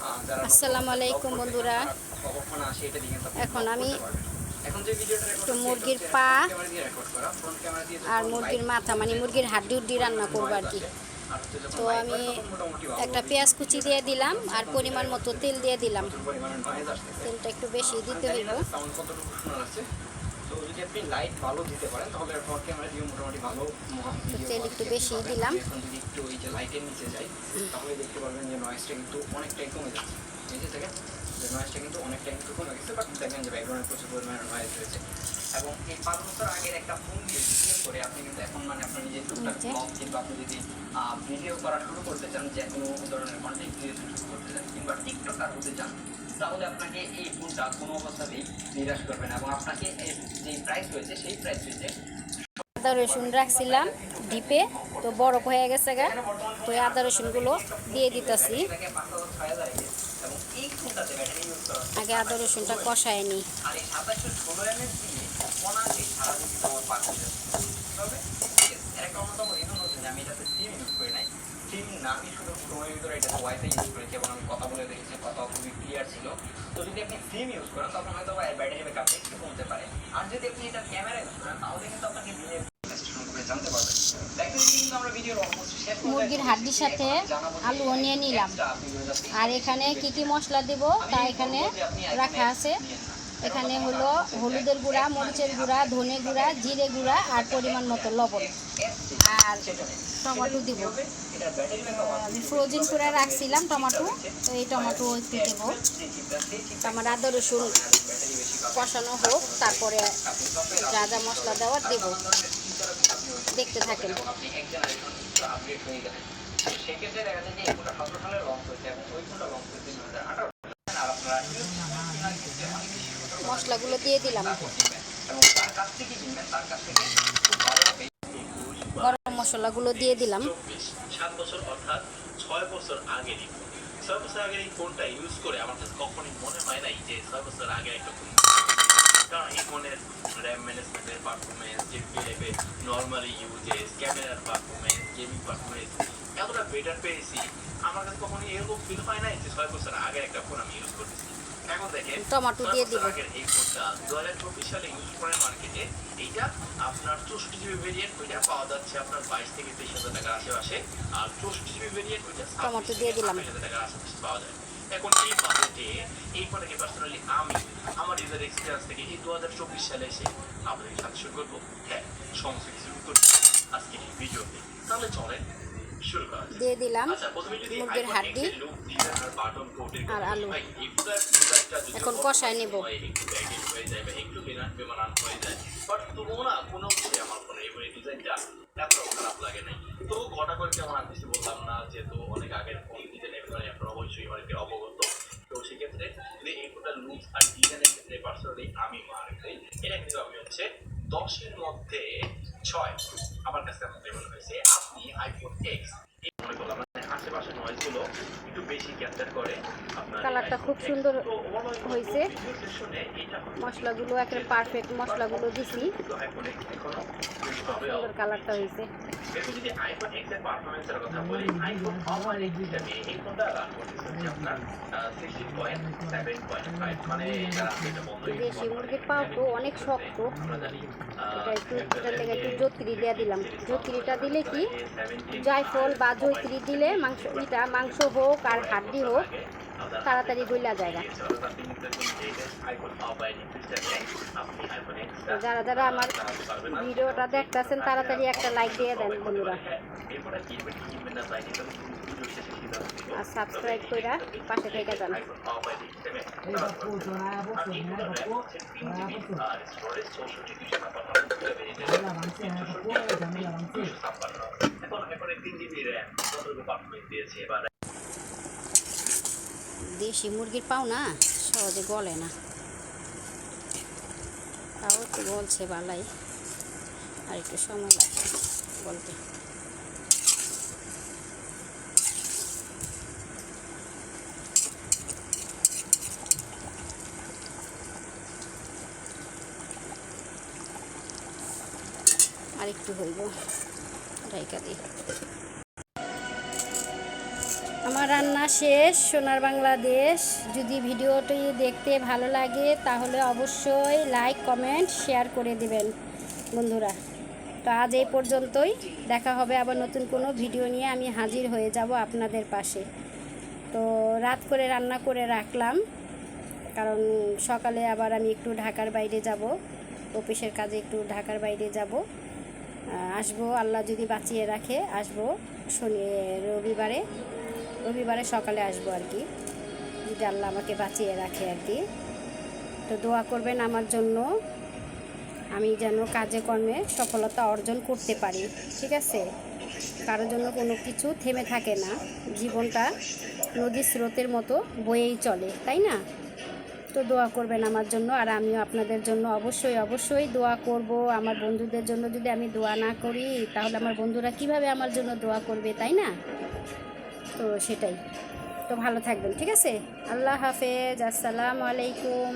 আসসালামু আলাইকুম বন্ধুরা। এখন আমি একটু মুরগির পা আর মুরগির মাথা মানে মুরগির হাড্ডি উড্ডি রান্না করব আর কি। তো আমি একটা পেঁয়াজ কুচি দিয়ে দিলাম আর পরিমাণ মতো তেল দিয়ে দিলাম। তেলটা একটু বেশি দিতে হইব। তো যদি আপনি লাইট ভালো দিতে পারেন তাহলে ফ্রন্ট ক্যামেরা দিয়ে মোটামুটি ভালো তেল একটু বেশি দিলাম। এখন যদি একটু ওই যে লাইটের নিচে যাই তাহলে দেখতে পারবেন যে নয়েজটা কিন্তু অনেকটাই কমে যাচ্ছে। থাকেন যে নয়েজটা কিন্তু অনেকটাই কিন্তু কমে গেছে বাট দেখেন যে ব্যাকগ্রাউন্ডে প্রচুর পরিমাণে নয়েজ রয়েছে। এবং এই পাঁচ বছর আগের একটা ফোন দিয়ে ভিডিও করে আপনি কিন্তু এখন মানে আপনার নিজের টুকটাক। ব্লগ কিংবা আপনি যদি ভিডিও করা শুরু করতে চান যে কোনো ধরনের কন্টেন্ট ক্রিয়েশন শুরু করতে চান কিংবা টিকটকার হতে চান তাহলে আপনাকে এই ফোনটা কোনো অবস্থাতেই নিরাশ করবে না এবং আপনাকে যে প্রাইস রয়েছে সেই প্রাইস রয়েছে আদা রসুন রাখছিলাম ডিপে তো বরফ হয়ে গেছে গা। তো আদা রসুনগুলো দিয়ে দিতেছি। আগে আদা রসুনটা কষায় নি। আমি শুধু সময়ের ভিতরে ইউজ করেছি এবং আমি কথা বলে দেখেছি কথা ক্লিয়ার ছিল। তো যদি আপনি সিম ইউজ করেন তখন হয়তো ব্যাটারি ব্যাকআপ একটু কমতে পারে। আর যদি আপনি এটা ক্যামেরা ইউজ করেন তাহলে কিন্তু আপনাকে দিনের জানতে পারবেন। মুরগির হাড্ডির সাথে আলু নিয়ে নিলাম। আর এখানে কি কি মশলা দেব তা এখানে রাখা আছে। এখানে হলো হলুদের গুঁড়া, মরিচের গুঁড়া, ধনে গুঁড়া, জিরে গুঁড়া আর পরিমাণ মতো লবণ। আর টমেটো দিব। আমি ফ্রোজেন করে রাখছিলাম টমেটো, তো এই টমেটো একটু দেবো। আমার আদা রসুন কষানো হোক, তারপরে যা যা মশলা দেওয়ার দেব। দেখতে থাকেন। সেক্ষেত্রে দেখা যায় যে এই এবং ওই দু হাজার আঠারো আর আপনারা মশলাগুলো দিয়ে দিলাম। গরম মশলাগুলো দিয়ে দিলাম। সাত বছর অর্থাৎ ছয় বছর ফোন। ছয় বছর আগের এই ফোনটা ইউজ করে আমার কাছে কখনোই মনে হয় নাই যে ছয় বছর আগের একটা ফোন কারণ এই ফোনের র্যাম ম্যানেজমেন্টের পারফরমেন্স যে লেভে নর্মালি ইউজেস ক্যামেরার পারফরমেন্স গেমিং পারফরমেন্স এতটা বেটার পেয়েছি। আমার কাছে কখনোই এরকম ফিল হয় নাই যে ছয় বছর আগে একটা ফোন আমি ইউজ করতেছি। টমেটো দিয়ে দিব। এই সালে ইউজ মার্কেটে এইটা আপনার চৌষট্টি জিবি ভেরিয়েন্ট ওইটা পাওয়া যাচ্ছে আপনার বাইশ থেকে তেইশ হাজার টাকার আশেপাশে আর চৌষট্টি জিবি ভেরিয়েন্ট ওইটা টমেটো দিয়ে দিলাম। টাকার আশেপাশে পাওয়া যায় এখন এই বাজেটে এই ফোনটাকে পার্সোনালি আমি আমার ইউজার এক্সপিরিয়েন্স থেকে এই দু হাজার চব্বিশ সালে এসে আপনাদের সাথে শুরু করব হ্যাঁ সমস্ত কিছু করছি আজকে এই ভিডিওতে তাহলে চলেন করা। দিয়ে দিলাম আচ্ছা, প্রথমে যদি মুরগির হাড্ডি আর আলু। এখন কষায় নেব। অনেক আগের ডিজাইন অবশ্যই অবগত। তো সেক্ষেত্রে লুক আর ডিজাইনের ক্ষেত্রে পার্সোনালি আমি এটা কিন্তু আমি হচ্ছে দশের মধ্যে ছয় আমার কাছে হয়েছে, আপনি আইফোন এক্স আশেপাশে নয়েজগুলো একটু বেশি ক্যাপচার করে। আপনার কালারটা খুব সুন্দর হয়েছে। মশলাগুলো একেবারে পারফেক্ট মশলাগুলো দিছি। সুন্দর কালারটা হয়েছে। যদি আইফোন এক্সের পারফরমেন্সের কথা বলি আইফোন অফার এই ফোনটা রান করতেছে আপনার sixteen point seven point five মানে যারা এটা বন্ধ দেশি মুরগির পাও তো অনেক শক্ত। আমরা এটা একটু এটার লেগে একটু জত্রি দিয়ে দিলাম। জত্রিটা দিলে কি? জায়ফল বা জৈত্রী দিলে মাংস এটা মাংস হোক আর হাড্ডি হোক, তাড়াতাড়ি গইলা এক্স যারা যারা আমার ভিডিওটা দেখতেছেন, তাড়াতাড়ি একটা লাইক দিয়ে দেন বন্ধুরা। আর সাবস্ক্রাইব কইরা পাশে থেকে যান আইফোন অফার এই সিস্টেমে আপনি কিন্তু র্যাম হচ্ছে তিন জিবি আর স্টোরেজ চৌষট্টি দুশো ছাপ্পান্ন দুশো ছাপ্পান্ন এখন এখন তিন জিবি র্যাম কতটুকু পারফরমেন্স দিয়েছে এবার দেশি মুরগির পাও না, সহজে গলে না। তাও তো বলছে বালাই, আর একটু সময় লাগে বলতে আর একটু হইব রাইকা দিই আমার রান্না শেষ, সোনার বাংলাদেশ। যদি ভিডিওটি দেখতে ভালো লাগে, তাহলে অবশ্যই লাইক, কমেন্ট, শেয়ার করে দিবেন, বন্ধুরা। তো আজ এই পর্যন্তই। দেখা হবে আবার নতুন কোনো ভিডিও নিয়ে আমি হাজির হয়ে যাব আপনাদের পাশে। তো রাত করে রান্না করে রাখলাম, কারণ সকালে আবার আমি একটু ঢাকার বাইরে যাব, অফিসের কাজে একটু ঢাকার বাইরে যাব। আসব, আল্লাহ যদি বাঁচিয়ে রাখে, আসব শনি, রবিবারে। রবিবারে সকালে আসব আর কি। যদি আল্লাহ আমাকে বাঁচিয়ে রাখে আর কি। তো দোয়া করবেন আমার জন্য। আমি যেন কাজে কর্মে সফলতা অর্জন করতে পারি, ঠিক আছে? কারোর জন্য কোনো কিছু থেমে থাকে না। জীবনটা নদীর স্রোতের মতো বয়েই চলে, তাই না? তো দোয়া করবেন আমার জন্য আর আমিও আপনাদের জন্য অবশ্যই অবশ্যই দোয়া করব। আমার বন্ধুদের জন্য যদি আমি দোয়া না করি, তাহলে আমার বন্ধুরা কীভাবে আমার জন্য দোয়া করবে, তাই না? তো সেটাই। তো ভালো থাকবেন ঠিক আছে? আল্লাহ হাফেজ আসসালামু আলাইকুম।